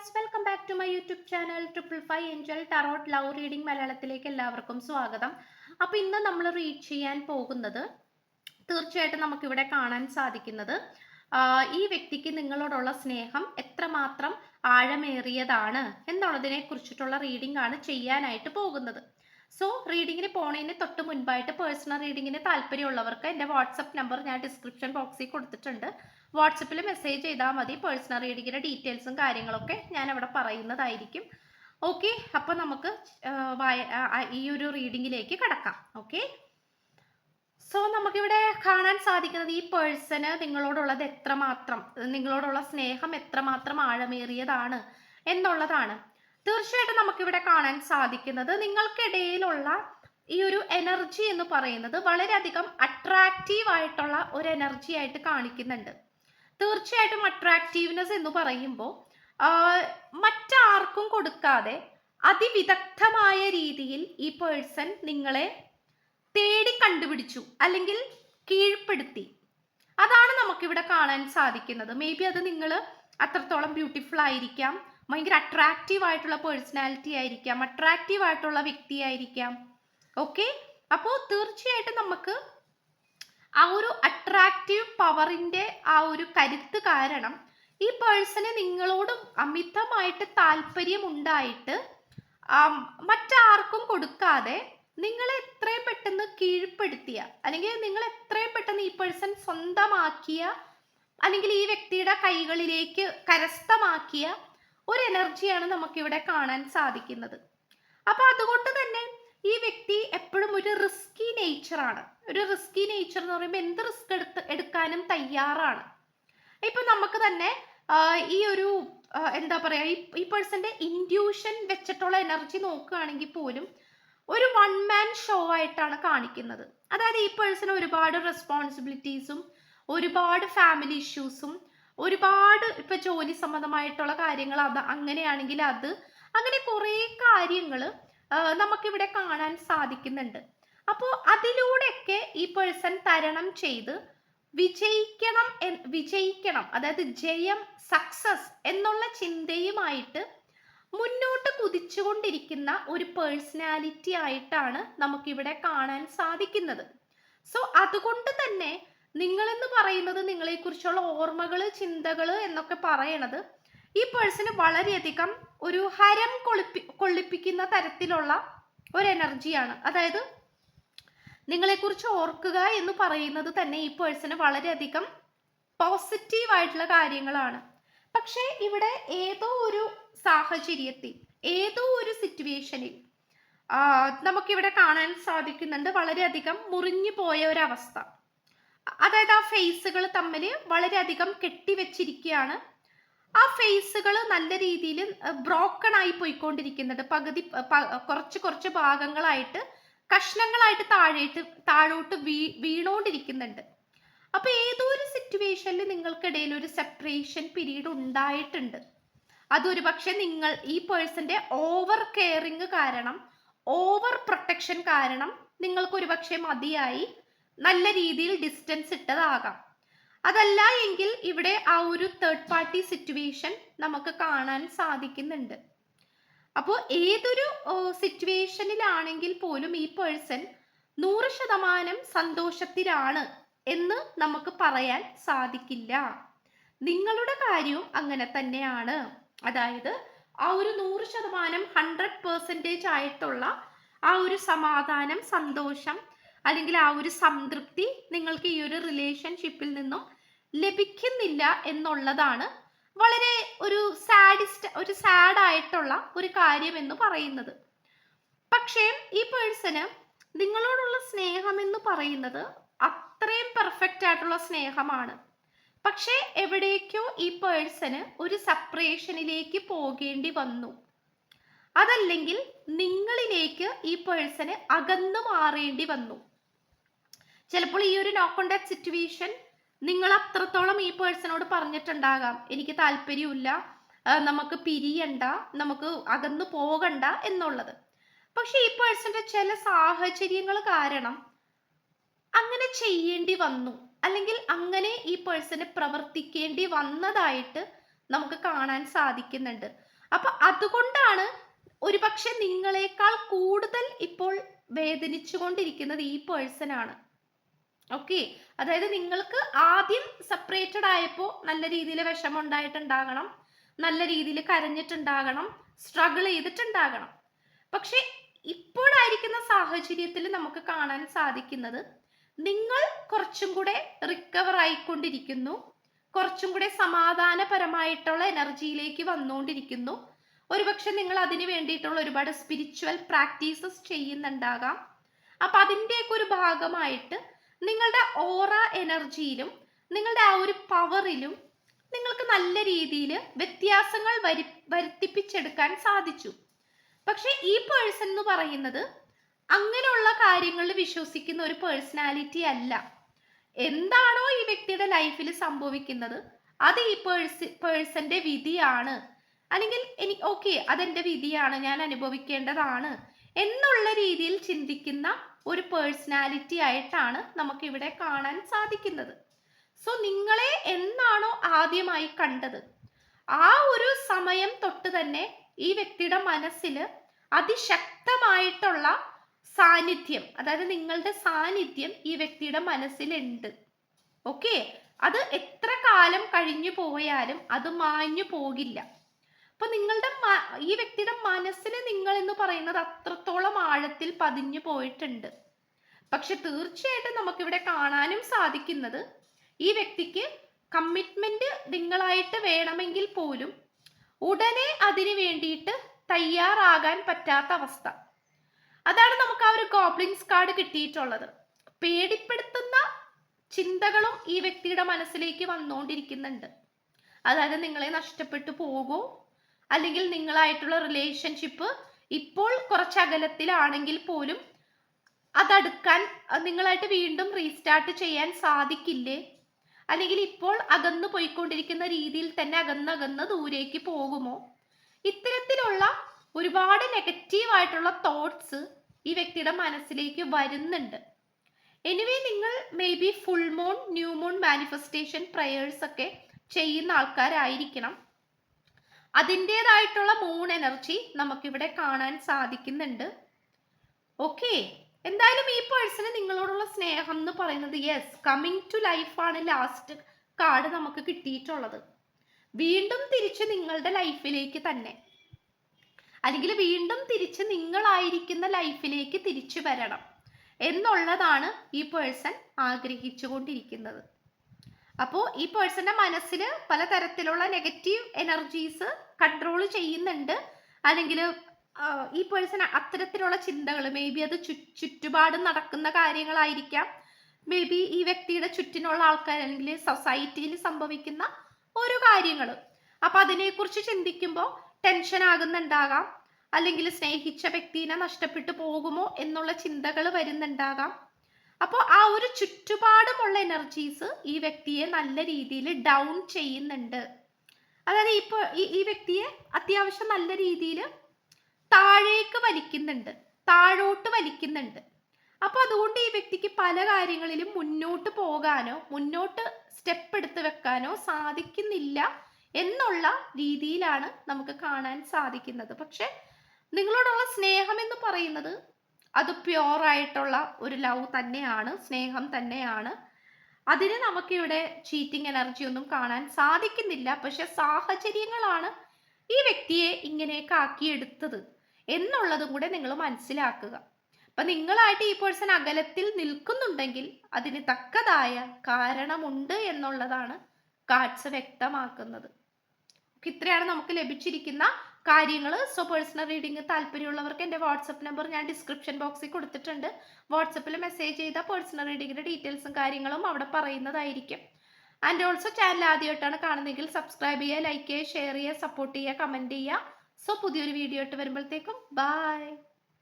Guys welcome back to my YouTube channel triple five angel tarot love reading മലയാളത്തിലേക്ക് എല്ലാവർക്കും സ്വാഗതം. അപ്പോൾ ഇന്ന് നമ്മൾ റീഡ് ചെയ്യാൻ പോകുന്നത് തീർച്ചയായിട്ടും നമുക്കിവിടെ കാണാൻ സാധിക്കുന്നത് ഈ വ്യക്തിക്ക് നിങ്ങളോടുള്ള സ്നേഹം എത്രമാത്രം ആഴമേറിയതാണ് എന്നുള്ളതിനെ കുറിച്ചിട്ടുള്ള റീഡിംഗ് ആണ് ചെയ്യാനായിട്ട് പോകുന്നത്. സോ റീഡിങ്ങിന് പോണതിന് തൊട്ട് മുൻപായിട്ട് പേഴ്സണൽ റീഡിങ്ങിന് താല്പര്യമുള്ളവർക്ക് എന്റെ വാട്സപ്പ് നമ്പർ ഞാൻ ഡിസ്ക്രിപ്ഷൻ ബോക്സിൽ കൊടുത്തിട്ടുണ്ട്. വാട്സപ്പിൽ മെസ്സേജ് ചെയ്താൽ മതി. പേഴ്സണൽ റീഡിങ്ങിന്റെ ഡീറ്റെയിൽസും കാര്യങ്ങളൊക്കെ ഞാൻ അവിടെ പറയുന്നതായിരിക്കും. ഓക്കെ അപ്പോൾ നമുക്ക് ഈ ഒരു റീഡിങ്ങിലേക്ക് കടക്കാം. ഓക്കെ സോ നമുക്കിവിടെ കാണാൻ സാധിക്കുന്നത് ഈ പേഴ്സണ് നിങ്ങളോടുള്ളത് എത്രമാത്രം നിങ്ങളോടുള്ള സ്നേഹം എത്രമാത്രം ആഴമേറിയതാണ് എന്നുള്ളതാണ്. തീർച്ചയായിട്ടും നമുക്കിവിടെ കാണാൻ സാധിക്കുന്നത് നിങ്ങൾക്കിടയിലുള്ള ഈ ഒരു എനർജി എന്ന് പറയുന്നത് വളരെയധികം അട്രാക്റ്റീവ് ആയിട്ടുള്ള ഒരു എനർജി ആയിട്ട് കാണിക്കുന്നുണ്ട്. തീർച്ചയായിട്ടും അട്രാക്റ്റീവ്നെസ് എന്ന് പറയുമ്പോൾ മറ്റാർക്കും കൊടുക്കാതെ അതിവിദഗ്ധമായ രീതിയിൽ ഈ പേഴ്സൺ നിങ്ങളെ തേടി കണ്ടുപിടിച്ചു അല്ലെങ്കിൽ കീഴ്പ്പെടുത്തി. അതാണ് നമുക്കിവിടെ കാണാൻ സാധിക്കുന്നത്. മേ ബി അത് നിങ്ങൾ അത്രത്തോളം ബ്യൂട്ടിഫുൾ ആയിരിക്കാം. ഭയങ്കര അട്രാക്റ്റീവ് ആയിട്ടുള്ള പേഴ്സണാലിറ്റി ആയിരിക്കാം അട്രാക്റ്റീവ് ആയിട്ടുള്ള വ്യക്തി ആയിരിക്കാം. ഓക്കെ അപ്പോൾ തീർച്ചയായിട്ടും നമുക്ക് ആ ഒരു അട്രാക്റ്റീവ് പവറിന്റെ ആ ഒരു കരുത്ത് കാരണം ഈ പേഴ്സണ് നിങ്ങളോട് അമിതമായിട്ട് താല്പര്യം ഉണ്ടായിട്ട് മറ്റാർക്കും കൊടുക്കാതെ നിങ്ങളെ എത്രയും പെട്ടെന്ന് കീഴ്പ്പെടുത്തിയ അല്ലെങ്കിൽ നിങ്ങൾ എത്രയും പെട്ടെന്ന് ഈ പേഴ്സൺ സ്വന്തമാക്കിയ അല്ലെങ്കിൽ ഈ വ്യക്തിയുടെ കൈകളിലേക്ക് കരസ്ഥമാക്കിയ ഒരു എനർജിയാണ് നമുക്കിവിടെ കാണാൻ സാധിക്കുന്നത്. അപ്പൊ അതുകൊണ്ട് തന്നെ ഈ വ്യക്തി എപ്പോഴും ഒരു റിസ്കി നേച്ചറാണ് ഒരു റിസ്കി നേച്ചർ എന്ന് പറയുമ്പോൾ എന്ത് റിസ്ക് എടുത്ത് എടുക്കാനും തയ്യാറാണ്. ഇപ്പൊ നമുക്ക് തന്നെ ഈ ഒരു എന്താ പറയാ ഈ പേഴ്സന്റെ ഇൻഡ്യൂഷൻ വെച്ചിട്ടുള്ള എനർജി നോക്കുകയാണെങ്കിൽ പോലും ഒരു വൺ മാൻ ഷോ ആയിട്ടാണ് കാണിക്കുന്നത്. അതായത് ഈ പേഴ്സൺ ഒരുപാട് റെസ്പോൺസിബിലിറ്റീസും ഒരുപാട് ഫാമിലി ഇഷ്യൂസും ഒരുപാട് ഇപ്പൊ ജോലി സംബന്ധമായിട്ടുള്ള കാര്യങ്ങൾ അത് അങ്ങനെയാണെങ്കിൽ അത് അങ്ങനെ കുറേ കാര്യങ്ങൾ നമുക്കിവിടെ കാണാൻ സാധിക്കുന്നുണ്ട്. അപ്പോൾ അതിലൂടെയൊക്കെ ഈ പേഴ്സൺ തരണം ചെയ്ത് വിജയിക്കണം വിജയിക്കണം അതായത് ജയം സക്സസ് എന്നുള്ള ചിന്തയുമായിട്ട് മുന്നോട്ട് കുതിച്ചുകൊണ്ടിരിക്കുന്ന ഒരു പേഴ്സണാലിറ്റി ആയിട്ടാണ് നമുക്കിവിടെ കാണാൻ സാധിക്കുന്നത്. സോ അതുകൊണ്ട് തന്നെ നിങ്ങളെന്ന് പറയുന്നത് നിങ്ങളെക്കുറിച്ചുള്ള ഓർമ്മകൾ ചിന്തകൾ എന്നൊക്കെ പറയണത് ഈ പേഴ്സണ് വളരെയധികം ഒരു ഹരം കൊളിപ്പി കൊള്ളിപ്പിക്കുന്ന തരത്തിലുള്ള ഒരു എനർജിയാണ് അതായത് നിങ്ങളെക്കുറിച്ച് ഓർക്കുക എന്ന് പറയുന്നത് തന്നെ ഈ പേഴ്സണ് വളരെയധികം പോസിറ്റീവ് ആയിട്ടുള്ള കാര്യങ്ങളാണ്. പക്ഷേ ഇവിടെ ഏതോ ഒരു സാഹചര്യത്തിൽ ഏതോ ഒരു സിറ്റുവേഷനിൽ നമുക്കിവിടെ കാണാൻ സാധിക്കുന്നുണ്ട് വളരെയധികം മുറിഞ്ഞു പോയ ഒരവസ്ഥ അതായത് ആ ഫേസുകൾ തമ്മിൽ വളരെയധികം കെട്ടിവെച്ചിരിക്കുകയാണ് ആ ഫേസുകൾ നല്ല രീതിയിൽ ബ്രോക്കൺ ആയി പോയിക്കൊണ്ടിരിക്കുന്നുണ്ട് പകുതി കുറച്ച് കുറച്ച് ഭാഗങ്ങളായിട്ട് കഷ്ണങ്ങളായിട്ട് താഴേട്ട് താഴോട്ട് വീ വീണോണ്ടിരിക്കുന്നുണ്ട്. അപ്പൊ ഏതോ ഒരു സിറ്റുവേഷനിൽ നിങ്ങൾക്കിടയിൽ ഒരു സെപ്പറേഷൻ പീരീഡ് ഉണ്ടായിട്ടുണ്ട്? അതൊരു പക്ഷെ നിങ്ങൾ ഈ പേഴ്സന്റെ ഓവർ കെയറിങ് കാരണം ഓവർ പ്രൊട്ടക്ഷൻ കാരണം നിങ്ങൾക്ക് പക്ഷെ മതിയായി. നല്ല രീതിയിൽ ഡിസ്റ്റൻസ് ഇട്ടതാകാം. അതല്ല എങ്കിൽ ഇവിടെ ആ ഒരു തേർഡ് പാർട്ടി സിറ്റുവേഷൻ നമുക്ക് കാണാൻ സാധിക്കുന്നുണ്ട്. അപ്പോൾ ഏതൊരു സിറ്റുവേഷനിലാണെങ്കിൽ പോലും ഈ പേഴ്സൺ നൂറ് ശതമാനം സന്തോഷത്തിലാണ് എന്ന് നമുക്ക് പറയാൻ സാധിക്കില്ല. നിങ്ങളുടെ കാര്യവും അങ്ങനെ തന്നെയാണ്. അതായത് ആ ഒരു നൂറ് ശതമാനം ഹൺഡ്രഡ് പെർസെന്റേജ് ആയിട്ടുള്ള ആ ഒരു സമാധാനം സന്തോഷം അല്ലെങ്കിൽ ആ ഒരു സംതൃപ്തി നിങ്ങൾക്ക് ഈ ഒരു റിലേഷൻഷിപ്പിൽ നിന്നും ലഭിക്കുന്നില്ല എന്നുള്ളതാണ് വളരെ ഒരു സാഡിസ്റ്റ് ഒരു സാഡ് ആയിട്ടുള്ള ഒരു കാര്യം എന്ന് പറയുന്നത്. പക്ഷേ ഈ പേഴ്സന് നിങ്ങളോടുള്ള സ്നേഹം എന്ന് പറയുന്നത് അത്രയും പെർഫെക്റ്റ് ആയിട്ടുള്ള സ്നേഹമാണ്. പക്ഷേ എവിടേക്കോ ഈ പേഴ്സന് ഒരു സെപ്പറേഷനിലേക്ക് പോകേണ്ടി വന്നു. അതല്ലെങ്കിൽ നിങ്ങളിലേക്ക് ഈ പേഴ്സന് അകന്നു മാറേണ്ടി വന്നു. ചിലപ്പോൾ ഈ ഒരു നോ കോണ്ടാക്ട് സിറ്റുവേഷൻ നിങ്ങൾ അത്രത്തോളം ഈ പേഴ്സണോട് പറഞ്ഞിട്ടുണ്ടാകാം. എനിക്ക് താല്പര്യമില്ല നമുക്ക് പിരിയണ്ട. നമുക്ക് അകന്നു പോകണ്ട എന്നുള്ളത്. പക്ഷെ ഈ പേഴ്സന്റെ ചില സാഹചര്യങ്ങൾ കാരണം അങ്ങനെ ചെയ്യേണ്ടി വന്നു. അല്ലെങ്കിൽ അങ്ങനെ ഈ പേഴ്സണെ പ്രവർത്തിക്കേണ്ടി വന്നതായിട്ട് നമുക്ക് കാണാൻ സാധിക്കുന്നുണ്ട്. അപ്പൊ അതുകൊണ്ടാണ് ഒരുപക്ഷെ നിങ്ങളെക്കാൾ കൂടുതൽ ഇപ്പോൾ വേദനിച്ചുകൊണ്ടിരിക്കുന്നത് ഈ പേഴ്സൺ ആണ്. ഓക്കെ അതായത് നിങ്ങൾക്ക് ആദ്യം സെപ്പറേറ്റഡ് ആയപ്പോൾ നല്ല രീതിയിൽ വിഷമം ഉണ്ടായിട്ടുണ്ടാകണം നല്ല രീതിയിൽ കരഞ്ഞിട്ടുണ്ടാകണം. സ്ട്രഗിൾ ചെയ്തിട്ടുണ്ടാകണം. പക്ഷെ ഇപ്പോഴായിരിക്കുന്ന സാഹചര്യത്തിൽ നമുക്ക് കാണാൻ സാധിക്കുന്നത് നിങ്ങൾ കുറച്ചും കൂടെ റിക്കവർ ആയിക്കൊണ്ടിരിക്കുന്നു. കുറച്ചും കൂടെ സമാധാനപരമായിട്ടുള്ള എനർജിയിലേക്ക് വന്നുകൊണ്ടിരിക്കുന്നു ഒരുപക്ഷെ നിങ്ങൾ അതിന് വേണ്ടിയിട്ടുള്ള ഒരുപാട് സ്പിരിച്വൽ പ്രാക്ടീസസ് ചെയ്യുന്നുണ്ടാകാം. അപ്പൊ അതിന്റെയൊക്കെ ഒരു ഭാഗമായിട്ട് നിങ്ങളുടെ ഓറ എനർജിയിലും നിങ്ങളുടെ ആ ഒരു പവറിലും നിങ്ങൾക്ക് നല്ല രീതിയിൽ വ്യത്യാസങ്ങൾ വരി വരുത്തിപ്പിച്ചെടുക്കാൻ സാധിച്ചു. പക്ഷേ ഈ പേഴ്സൺ എന്ന് പറയുന്നത് അങ്ങനെയുള്ള കാര്യങ്ങളിൽ വിശ്വസിക്കുന്ന ഒരു പേഴ്സണാലിറ്റി അല്ല. എന്താണോ ഈ വ്യക്തിയുടെ ലൈഫിൽ സംഭവിക്കുന്നത് അത് ഈ പേഴ്സ് പേഴ്സന്റെ വിധിയാണ്. അല്ലെങ്കിൽ എനിക്ക് ഓക്കെ അതെന്റെ വിധിയാണ് ഞാൻ അനുഭവിക്കേണ്ടതാണ് എന്നുള്ള രീതിയിൽ ചിന്തിക്കുന്ന ഒരു പേഴ്സണാലിറ്റി ആയിട്ടാണ് നമുക്ക് ഇവിടെ കാണാൻ സാധിക്കുന്നത്. സോ നിങ്ങളെ എന്നാണോ ആദ്യമായി കണ്ടത്? ആ ഒരു സമയം തൊട്ട് തന്നെ ഈ വ്യക്തിയുടെ മനസ്സിൽ അതിശക്തമായിട്ടുള്ള സാന്നിധ്യം അതായത് നിങ്ങളുടെ സാന്നിധ്യം ഈ വ്യക്തിയുടെ മനസ്സിലുണ്ട്. ഓക്കെ അത് എത്ര കാലം കഴിഞ്ഞു പോയാലും അത് മാഞ്ഞു പോകില്ല. അപ്പൊ നിങ്ങളുടെ ഈ വ്യക്തിയുടെ മനസ്സിൽ നിങ്ങൾ എന്ന് പറയുന്നത് അത്രത്തോളം ആഴത്തിൽ പതിഞ്ഞു പോയിട്ടുണ്ട്. പക്ഷെ തീർച്ചയായിട്ടും നമുക്കിവിടെ കാണാനും സാധിക്കുന്നത് ഈ വ്യക്തിക്ക് കമ്മിറ്റ്മെന്റ് നിങ്ങളായിട്ട് വേണമെങ്കിൽ പോലും ഉടനെ അതിന് വേണ്ടിയിട്ട് തയ്യാറാകാൻ പറ്റാത്ത അവസ്ഥ. അതാണ് നമുക്ക് ആ ഒരു ഗോബ്ലിൻസ് കാർഡ് കിട്ടിയിട്ടുള്ളത്. പേടിപ്പെടുത്തുന്ന ചിന്തകളും ഈ വ്യക്തിയുടെ മനസ്സിലേക്ക് വന്നുകൊണ്ടിരിക്കുന്നുണ്ട് അതായത് നിങ്ങളെ നഷ്ടപ്പെട്ടു പോകുമോ അല്ലെങ്കിൽ നിങ്ങളായിട്ടുള്ള റിലേഷൻഷിപ്പ് ഇപ്പോൾ കുറച്ച് അകലത്തിലാണെങ്കിൽ പോലും അതടുക്കാൻ നിങ്ങളായിട്ട് വീണ്ടും റീസ്റ്റാർട്ട് ചെയ്യാൻ സാധിക്കില്ലേ? അല്ലെങ്കിൽ ഇപ്പോൾ അകന്നു പോയിക്കൊണ്ടിരിക്കുന്ന രീതിയിൽ തന്നെ അകന്നകന്ന് ദൂരേക്ക് പോകുമോ? ഇത്തരത്തിലുള്ള ഒരുപാട് നെഗറ്റീവ് ആയിട്ടുള്ള തോട്ട്സ് ഈ വ്യക്തിയുടെ മനസ്സിലേക്ക് വരുന്നുണ്ട്. എനിവേ നിങ്ങൾ may be full moon new moon manifestation prayers ഒക്കെ ചെയ്യുന്ന ആൾക്കാരായിരിക്കണം. അതിന്റെതായിട്ടുള്ള മൂൺ എനർജി നമുക്കിവിടെ കാണാൻ സാധിക്കുന്നുണ്ട്. ഓക്കെ എന്തായാലും ഈ പേഴ്സണ് നിങ്ങളോടുള്ള സ്നേഹം എന്ന് പറയുന്നത് യെസ് കമ്മിങ് ടു ലൈഫാണ് ലാസ്റ്റ് കാർഡ് നമുക്ക് കിട്ടിയിട്ടുള്ളത്. വീണ്ടും തിരിച്ച് നിങ്ങളുടെ ലൈഫിലേക്ക് തന്നെ. അല്ലെങ്കിൽ വീണ്ടും തിരിച്ച് നിങ്ങളായിരിക്കുന്ന ലൈഫിലേക്ക് തിരിച്ചു വരണം. എന്നുള്ളതാണ് ഈ പേഴ്സൺ ആഗ്രഹിച്ചുകൊണ്ടിരിക്കുന്നത്. അപ്പോൾ ഈ പേഴ്സന്റെ മനസ്സിൽ പലതരത്തിലുള്ള നെഗറ്റീവ് എനർജീസ് കൺട്രോൾ ചെയ്യുന്നുണ്ട്. അല്ലെങ്കിൽ ഈ പേഴ്സൺ അത്തരത്തിലുള്ള ചിന്തകൾ മേ ബി അത് ചു ചുറ്റുപാടും നടക്കുന്ന കാര്യങ്ങളായിരിക്കാം. മേ ബി ഈ വ്യക്തിയുടെ ചുറ്റിനുള്ള ആൾക്കാർ അല്ലെങ്കിൽ സൊസൈറ്റിയിൽ സംഭവിക്കുന്ന ഓരോ കാര്യങ്ങൾ അപ്പൊ അതിനെക്കുറിച്ച് ചിന്തിക്കുമ്പോൾ ടെൻഷൻ ആകുന്നുണ്ടാകാം. അല്ലെങ്കിൽ സ്നേഹിച്ച വ്യക്തിനെ നഷ്ടപ്പെട്ടു പോകുമോ എന്നുള്ള ചിന്തകൾ വരുന്നുണ്ടാകാം. അപ്പോൾ ആ ഒരു ചുറ്റുപാടുമുള്ള എനർജീസ് ഈ വ്യക്തിയെ നല്ല രീതിയിൽ ഡൗൺ ചെയ്യുന്നുണ്ട്. അതായത് ഇപ്പോൾ ഈ വ്യക്തിയെ അത്യാവശ്യം നല്ല രീതിയിൽ താഴേക്ക് വലിക്കുന്നുണ്ട് താഴോട്ട് വലിക്കുന്നുണ്ട്. അപ്പോൾ അതുകൊണ്ട് ഈ വ്യക്തിക്ക് പല കാര്യങ്ങളിലും മുന്നോട്ട് പോകാനോ മുന്നോട്ട് സ്റ്റെപ്പ് എടുത്ത് വെക്കാനോ സാധിക്കുന്നില്ല എന്നുള്ള രീതിയിലാണ് നമുക്ക് കാണാൻ സാധിക്കുന്നത്. പക്ഷെ നിങ്ങളോടുള്ള സ്നേഹം എന്ന് പറയുന്നത് അത് പ്യുവറായിട്ടുള്ള ഒരു ലവ് തന്നെയാണ് സ്നേഹം തന്നെയാണ്. അതിന് നമുക്കിവിടെ ചീറ്റിംഗ് എനർജി ഒന്നും കാണാൻ സാധിക്കുന്നില്ല. പക്ഷെ സാഹചര്യങ്ങളാണ് ഈ വ്യക്തിയെ ഇങ്ങനെയൊക്കെ ആക്കിയെടുത്തത് എന്നുള്ളതും കൂടെ നിങ്ങൾ മനസ്സിലാക്കുക. അപ്പൊ നിങ്ങളായിട്ട് ഈ പേഴ്സൺ അകലത്തിൽ നിൽക്കുന്നുണ്ടെങ്കിൽ അതിന് തക്കതായ കാരണമുണ്ട് എന്നുള്ളതാണ് കാഴ്ച വ്യക്തമാക്കുന്നത്. ഇത്രയാണ് നമുക്ക് ലഭിച്ചിരിക്കുന്ന കാര്യങ്ങൾ സോ പേഴ്സണൽ റീഡിംഗ് താല്പര്യമുള്ളവർക്ക് എന്റെ വാട്സപ്പ് നമ്പർ ഞാൻ ഡിസ്ക്രിപ്ഷൻ ബോക്സിൽ കൊടുത്തിട്ടുണ്ട്. വാട്സപ്പിൽ മെസ്സേജ് ചെയ്താൽ പേഴ്സണൽ റീഡിങ്ങിന്റെ ഡീറ്റെയിൽസും കാര്യങ്ങളും അവിടെ പറയുന്നതായിരിക്കും. ആൻഡ് ഓൾസോ ചാനൽ ആദ്യമായിട്ടാണ് കാണുന്നതെങ്കിൽ സബ്സ്ക്രൈബ് ചെയ്യുക ലൈക്ക് ചെയ്യുക ഷെയർ ചെയ്യുക സപ്പോർട്ട് ചെയ്യുക കമന്റ് ചെയ്യുക. സോ പുതിയൊരു വീഡിയോ ഇട്ട് വരുമ്പോഴത്തേക്കും ബൈ